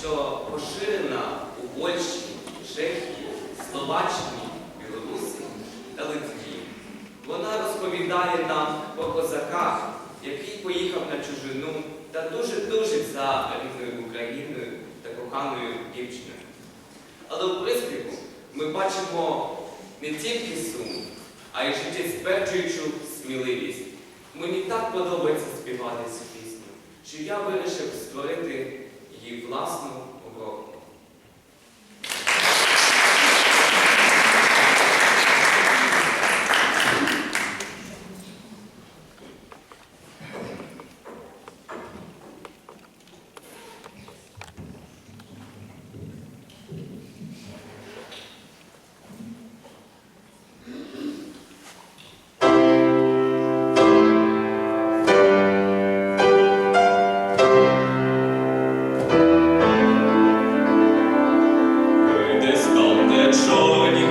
що поширена у Польщі, Чехії, Словаччині, Білорусі та Литві. Вона розповідає нам про козака, який поїхав на чужину та дуже тужить за рідною Україною та коханою дівчиною. Але у приспіву ми бачимо не тільки сум, а й життєстверджуючу сміливість. Мені так подобається співати цю пісню, що я вирішив її власну Шоні